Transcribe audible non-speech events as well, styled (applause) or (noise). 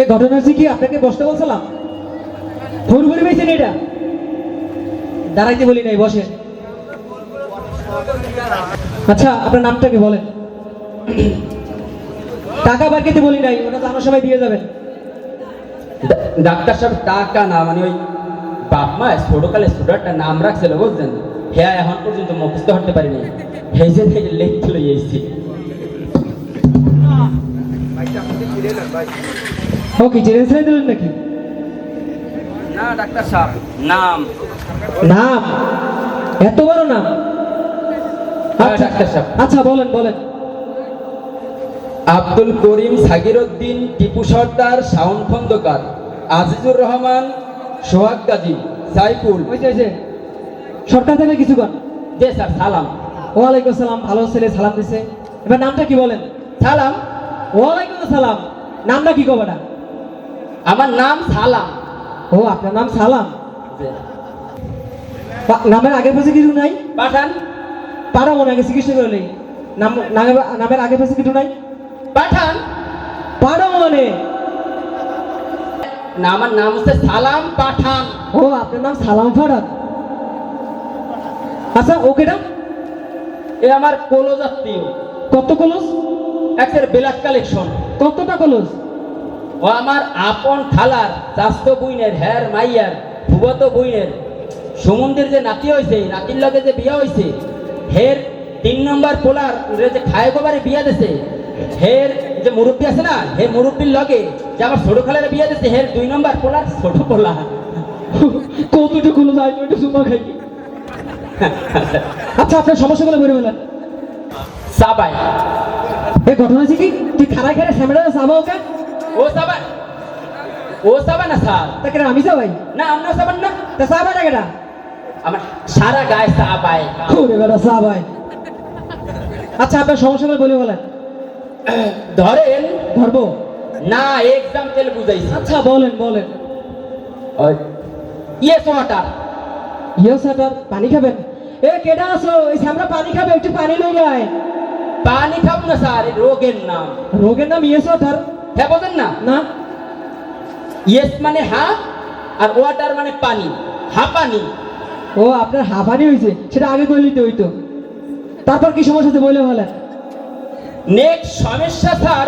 এই ঘটনা কি আপনাকে বসতে বলছিলাম? পেয়েছেন এটা? দাঁড়াইতে বলি নাই বসে আচ্ছা আপনার বলেন? টাকা বার করতে বলি নাই, ওটা তো আমার সবাই দিয়ে যাবেন। ডাক্তার সাহেব, টাকা না মানে ওই বাপ মা, ছোটকালে ছোট একটা নাম রাখছিল বুঝছেন হ্যাঁ এখন পর্যন্ত মুখস্থ হতে পারিনি। যে থেকে ও কি জেনে ছেড়ে দিলেন নাকি? না ডাক্তার সাহেব নাম। নাম? এত বড় নাম? হ্যাঁ, আচ্ছা ডাক্তার সাহেব। আচ্ছা বলেন বলেন। আব্দুল করিম সাগিরউদ্দিন টিপু সর্দার শাওন খন্দকার আজিজুর রহমান সোহাগ গাজী সাইফুল। সরকার থেকে কিছু কর। জি স্যার সালাম। ওয়ালাইকুম আসসালাম ভালো ছেলে সালাম দিছে। এবার নামটা কি বলেন? সালাম। ওয়ালাইকুম আসসালাম। নামটা কি কবাটা? আমার নাম সালাম। ও আপনার নাম সালাম? নামের আগে পাশে কিছু নাই? পাঠান। পারা মনে আগে চিকিৎসা করলে নাম নামের- আগে পাশে কিছু নাই? পাঠান। পারা মনে। না আমার নাম হচ্ছে সালাম পাঠান। ও আপনার নাম সালাম ফারাদ আচ্ছা ওকে না এ আমার কলজ আত্মীয় কত কলস? একের বিলাক কালেকশন। কতটা কলস ও আমার আপন খালার চাস্ত বইনের হ্যার মাইয়ার ভুবত বইনের। সমুদ্রের যে নাতি হয়েছে নাতির লগে যে বিয়া হয়েছে হের তিন নম্বর পোলার যে খায় গোবারে বিয়া দিছে হের যে মুরব্বী আছে না হে মুরব্বীর লগে যে আমার ছোট খালারে বিয়া দিছে হের দুই নম্বর পোলার ছোট পোলা। কতটা কলস আয় একটু সুমা খাই। (laughs) আচ্ছা আপনার সমস্যাগুলো বেরো বলেন সাবাই এই ঘটনা হচ্ছে কি? তুই খারাই খারাই স্যামেরা সাবা ওকে? ও সাবাই ও সাবা না স্যার তাকে আমি যাবাই না আমরা সাবান না। তা সাবা না কেটা আমার সারা গায়ে সাবাই। ওরে বেটা সাবাই। আচ্ছা আপনার সমস্যাগুলো বলে বলেন। ধরেন ধরবো? না এক্সাম্পল বুঝাইছি। আচ্ছা বলেন বলেন। ইয়েস ওয়াটার ইয়ে স্যার পানি খাবেন? এ কেডা আছো? এই সামরা পানি খাবে একটু পানি লই যায় পানি খাব না স্যার রোগের নাম রোগের নাম ইয়েস ওয়াটার হ্যাঁ বলেন না না ইয়েস মানে হা আর ওয়াটার মানে পানি হা পানি ও আপনার হাঁপানি হয়েছে সেটা আগে করে নিতে হইতো তারপর কি সমস্যা হচ্ছে বলে বলেন নেক্সট সমস্যা স্যার